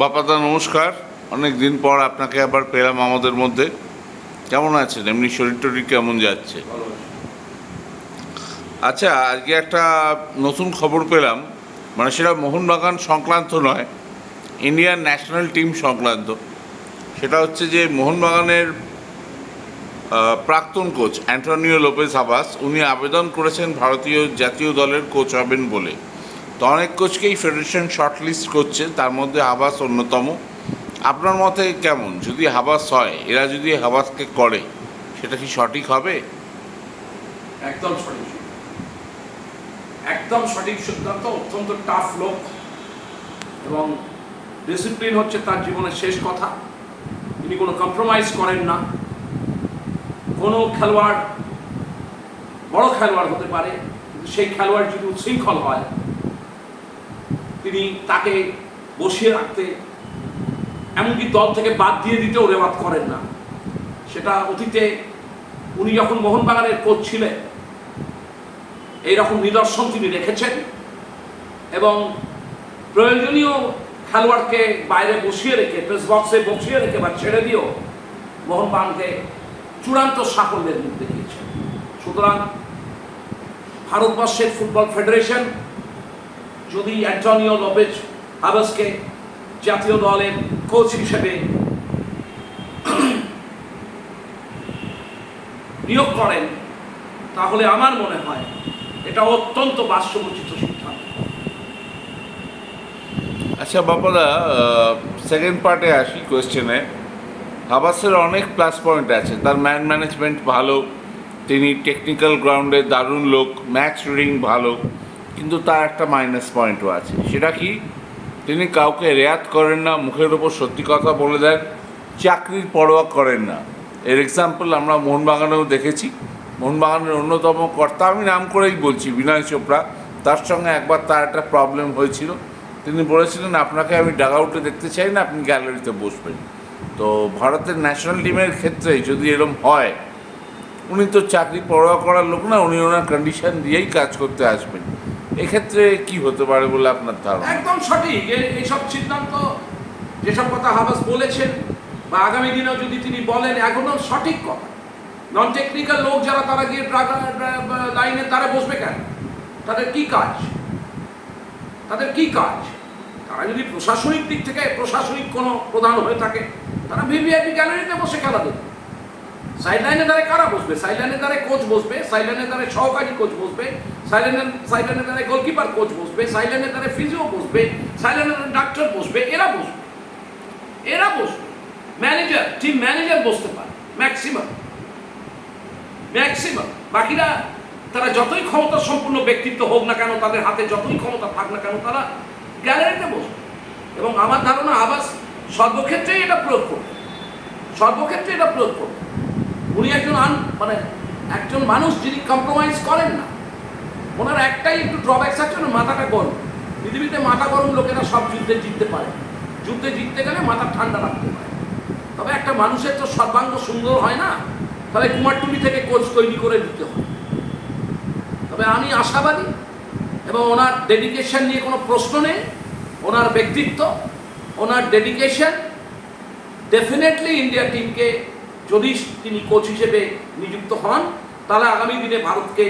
বাপাদা, নমস্কার। অনেক দিন পর আপনাকে আবার পেলাম আমাদের মধ্যে। কেমন আছেন? এমনি শরীর টরীর কেমন যাচ্ছে? আচ্ছা আজকে একটা নতুন খবর পেলাম। মানে সেটা মোহনবাগান সংক্রান্ত নয়, ইন্ডিয়ান ন্যাশনাল টিম সংক্রান্ত। সেটা হচ্ছে যে মোহনবাগানের প্রাক্তন কোচ অ্যান্টনিও লোপেজ আবাস, উনি আবেদন করেছেন ভারতীয় জাতীয় দলের কোচ হবেন বলে। তো অনেক কোচকেই ফেডারেশন শর্টলিস্ট করছে, তার মধ্যে হাবাস অন্যতম। আপনার মতে কেমন? যদি হাবাস হয়, এরা যদি হাবাসকে করে, সেটা কি সঠিক হবে? একদম সঠিক। একদম সঠিক সিদ্ধান্ত, অত্যন্ত টাফ লোক এবং ডিসিপ্লিন হচ্ছে তার জীবনের শেষ কথা। তিনি কোনো কম্প্রোমাইজ করেন না। কোনো খেলোয়াড় বড় খেলোয়াড় হতে পারে সেই খেলোয়াড় যদি উচ্ছৃঙ্খল হয় তিনি তাকে বসিয়ে রাখতে, এমনকি দল থেকে বাদ দিয়ে দিতেও রেওয়াত করেন না। সেটা অতীতে উনি যখন মোহনবাগানের কোচ ছিলেন, এইরকম নিদর্শন তিনি রেখেছেন এবং প্রয়োজনীয় খেলোয়াড়কে বাইরে বসিয়ে রেখে প্রেস বক্সে বসিয়ে রেখে বা ছেড়ে দিয়েও মোহনবাগানকে চূড়ান্ত সাফল্যের মুখ দেখিয়েছেন। সুতরাং ভারতবর্ষের ফুটবল ফেডারেশন যদি অ্যান্টনিও লোপেজ হাবেসকে জাতীয় দলের কোচ হিসেবে নিয়োগ করেন, তাহলে আমার মনে হয় এটা অত্যন্ত বাস্তবোচিত সিদ্ধান্ত। আচ্ছা বাপাদা সেকেন্ড পার্টে আসি কোয়েশ্চেনে হাবাসের অনেক প্লাস পয়েন্ট আছে। তার ম্যান ম্যানেজমেন্ট ভালো, তিনি টেকনিক্যাল গ্রাউন্ডে দারুণ লোক ম্যাচ রিডিং ভালো। কিন্তু তার একটা মাইনাস পয়েন্টও আছে। সেটা কি? তিনি কাউকে রেয়াত করেন না, মুখের ওপর সত্যি কথা বলে দেন, চাকরির পরোয়া করেন না। এর এক্সাম্পল আমরা মোহনবাগানেও দেখেছি। মোহনবাগানের অন্যতম কর্তা, আমি নাম করেই বলছি, বিনয় চোপড়া। তার সঙ্গে একবার তার একটা প্রবলেম হয়েছিল। তিনি বলেছিলেন, আপনাকে আমি ডাগ আউটে দেখতে চাই না, আপনি গ্যালারিতে বসবেন। তো ভারতের ন্যাশনাল টিমের ক্ষেত্রে যদি এরম হয়, উনি তো চাকরি পরোয়া করার লোক না, উনি ওনার কন্ডিশন দিয়েই কাজ করতে আসবেন। এক্ষেত্রে কি হতে পারে বলে আপনার ধারণা? একদম সঠিক। এইসব সিদ্ধান্ত, যেসব কথা হাবাস বলেছেন বা আগামী দিনেও যদি তিনি বলেন একদম সঠিক কথা। নন টেকনিক্যাল লোক যারা, তারা গিয়ে লাইনে তারা বসবে কেন? তাদের কি কাজ? তাদের কি কাজ? তারা যদি প্রশাসনিক দিক থেকে প্রশাসনিক কোনো প্রধান হয়ে থাকে, তারা ভিভিআইপি গ্যালারিতে বসে খেলা দেবে সাইডলাইনে দ্বারা কারা বসবে? সাইডলাইনে দ্বারা কোচ বসবে সাইডলাইনে দ্বারা সহকারী কোচ বসবে। সাইডলাইনে সাইডলাইনে দ্বারা গোলকিপার কোচ বসবে সাইডলাইনে দ্বারা ফিজিও বসবে সাইডলাইনে দ্বারা ডাক্তার বসবে, এরা বসবে। এরা বসবে। ম্যানেজার টিম ম্যানেজার বসতে পারে ম্যাক্সিমাম ম্যাক্সিমাম বাকিরা, তারা যতই ক্ষমতা সম্পূর্ণ ব্যক্তিত্ব হোক না কেন, তাদের হাতে যতই ক্ষমতা থাক না কেন, তারা গ্যালারিতে বসবে। এবং আমার ধারণা, আবাস সর্বক্ষেত্রেই এটা প্রয়োগ করবে। সর্বক্ষেত্রে এটা প্রয়োগ করবে। উনি একজন আন মানে একজন মানুষ যিনি কম্প্রোমাইজ করেন না। ওনার একটাই একটু ড্রব্যাকস আছে, ওনার মাথাটা গরম। পৃথিবীতে মাথা গরম লোকেরা সব যুদ্ধে জিততে পারে। যুদ্ধে জিততে গেলে মাথা ঠান্ডা রাখতে পারে। তবে একটা মানুষের তো সর্বাঙ্গ সুন্দর হয় না? তাহলে কুমারটুলি থেকে কোচ তৈরি করে দিতে হয়। তবে আমি আশাবাদী এবং ওনার ডেডিকেশন নিয়ে কোনো প্রশ্ন নেই। ওনার ব্যক্তিত্ব, ওনার ডেডিকেশন ডেফিনেটলি ইন্ডিয়া টিমকে যদি তিনি কোচ হিসেবে নিযুক্ত হন, তাহলে আগামী দিনে ভারতকে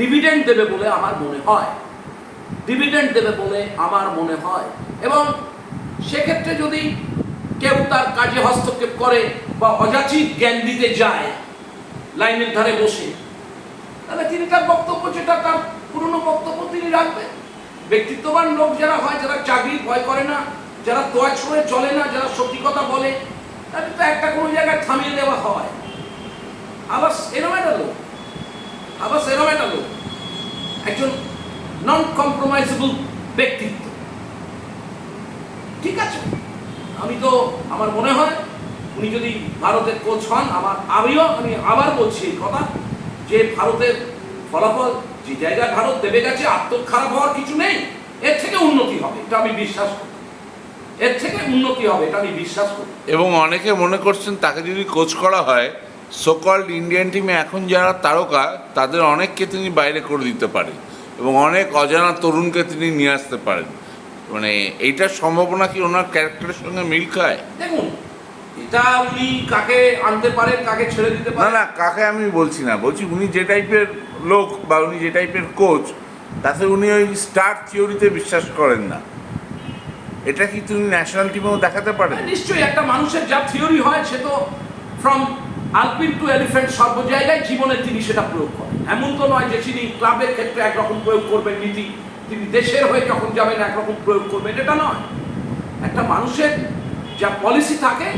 ডিভিডেন্ড দেবে বলে আমার মনে হয়। ডিভিডেন্ড দেবে বলে আমার মনে হয়। এবং সেক্ষেত্রে যদি কেউ তার কাজে হস্তক্ষেপ করে বা অযাচিত জ্ঞান দিতে যায় লাইনের ধারে বসে, তাহলে তিনি তার বক্তব্য যেটা, তার পুরনো বক্তব্য তিনি রাখবেন। ব্যক্তিত্ববান লোক যারা হয়, যারা চাকরি ভয় করে না, যারা তোয়াজ করে চলে না, যারা সত্যি কথা বলে, তাদের তো একটা কোনো জায়গায় থামিয়ে দেওয়া হয় আবার এরম একটা লোক আবার সেরম একটা লোক একজন নন কম্প্রোমাইজেবল ব্যক্তিত্ব। ঠিক আছে? আমি তো, আমার মনে হয়, উনি যদি ভারতের কোচ হন, আমার, আমিও, আমি আবার বলছি এই কথা যে ভারতের ফলাফল, যে জায়গায় ভারত দেবে গেছে আত্ম খারাপ হওয়ার কিছু নেই, এর থেকে উন্নতি হবে, এটা আমি বিশ্বাস করি। এর থেকে উন্নতি হবে, এটা আমি বিশ্বাস করি। এবং অনেকে মনে করছেন, তাকে যদি কোচ করা হয় সোকল্ড ইন্ডিয়ান টিমে এখন যারা তারকা, তাদের অনেককে তিনি বাইরে করে দিতে পারেন এবং অনেক অজানা তরুণকে তিনি নিয়ে আসতে পারেন। মানে এইটার সম্ভাবনা কি ওনার ক্যারেক্টারের সঙ্গে মিল খায়? দেখুন এটা উনি কাকে আনতে পারেন কাকে ছেড়ে দিতে না পারেন? না কাকে আমি বলছি না। বলছি উনি যে টাইপের লোক বা উনি যে টাইপের কোচ তাতে উনি ওই স্টার থিওরিতে বিশ্বাস করেন না। এটা কি তুমি ন্যাশনাল টিমেও দেখাতে পারেন? হ্যাঁ, নিশ্চয়ই একটা মানুষের যা থিওরি হয় সে তো ফ্রম আলপিন টু এলিফেন্ট সর্ব জায়গায় জীবনে তিনি সেটা প্রয়োগ করেন। এমন তো নয় যে তিনি ক্লাবের ক্ষেত্রে একরকম প্রয়োগ করবেন নীতি, তিনি দেশের হয়ে যখন যাবেন একরকম প্রয়োগ করবেন, এটা নয়। একটা মানুষের যা পলিসি থাকে,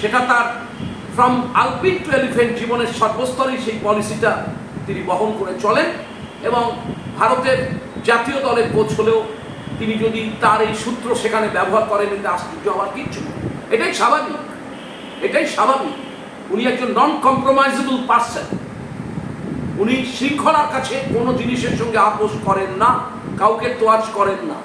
সেটা তার ফ্রম আলপিন টু এলিফেন্ট জীবনের সর্বস্তরেই সেই পলিসিটা তিনি বহন করে চলেন এবং ভারতের জাতীয় দলের কোচ হলেও তিনি যদি তার এই সূত্র সেখানে ব্যবহার করেন, এতে আশ্চর্য হওয়ার কিচ্ছু। এটাই স্বাভাবিক। এটাই স্বাভাবিক। উনি একজন নন কম্প্রোমাইজেবল পার্সন উনি শৃঙ্খলার কাছে কোনো জিনিসের সঙ্গে আপোষ করেন না, কাউকে তোয়াজ করেন না।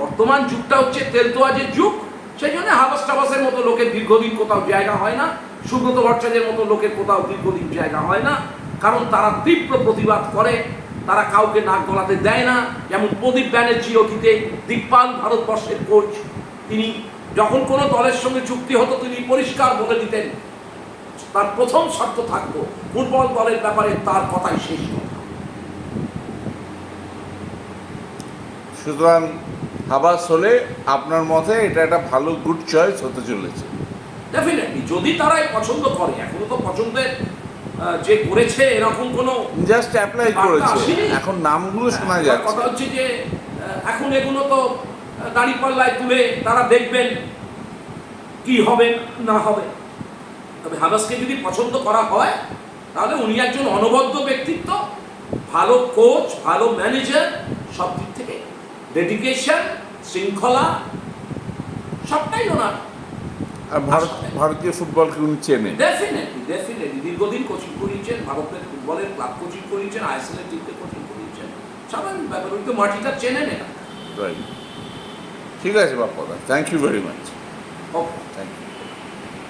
বর্তমান যুগটা হচ্ছে তেল তোয়াজের যুগ, সেই জন্য হাবাস টাবাসের মতো লোকের দীর্ঘদিন কোথাও জায়গা হয় না, সুব্রত ভট্টাচার্যের মতো লোকের কোথাও দীর্ঘদিন জায়গা হয় না, কারণ তারা তীব্র প্রতিবাদ করে, তারা কাউকে নাক গলাতে দেয় না। যেমন প্রদীপ ব্যানার্জি অতীতে দিকপাল ভারতবর্ষের কোচ, তিনি যখন কোনো দলের সঙ্গে চুক্তি হতো, তিনি পরিষ্কার বলে দিতেন তার প্রথম শর্ত থাকতো ফুটবল দলের ব্যাপারে তার কথাই শেষ কথা। সুতরাং হাবাস হলে আপনার মতে এটা একটা ভালো গুড চয়েস হতে চলেছে। ডেফিনেটলি যদি তারাই পছন্দ করে এখনও তো পছন্দের যে করেছে এরকম কোনো জাস্ট অ্যাপ্লাই করেছে। এখন নামগুলো শোনা এবার যাচ্ছে। কথা হচ্ছে যে এখন এগুলো তো দাড়ি পাল্লায় তুলে তারা দেখবেন কি হবে না হবে। তবে হাবাসকে যদি পছন্দ করা হয় তাহলে উনি একজন অনবদ্য ব্যক্তিত্ব ভালো কোচ ভালো ম্যানেজার সব দিক থেকে ডেডিকেশন শৃঙ্খলা সবটাই ওনার। আর ভারত ভারতীয় ফুটবলকে উনি চেনে ডেফিনেটলি ডেফিনেটলি দীর্ঘদিন কোচিং করিয়েছেন ভারতের ফুটবলের ক্লাব কোচিং করিয়েছেন আইএসএল এর টিমকে কোচিং করিয়েছেন। স্বাভাবিক ব্যাপার উনি তো মাটিটা চেনেন এটা ঠিক আছে বাপ্পাদা thank you very much okay thank you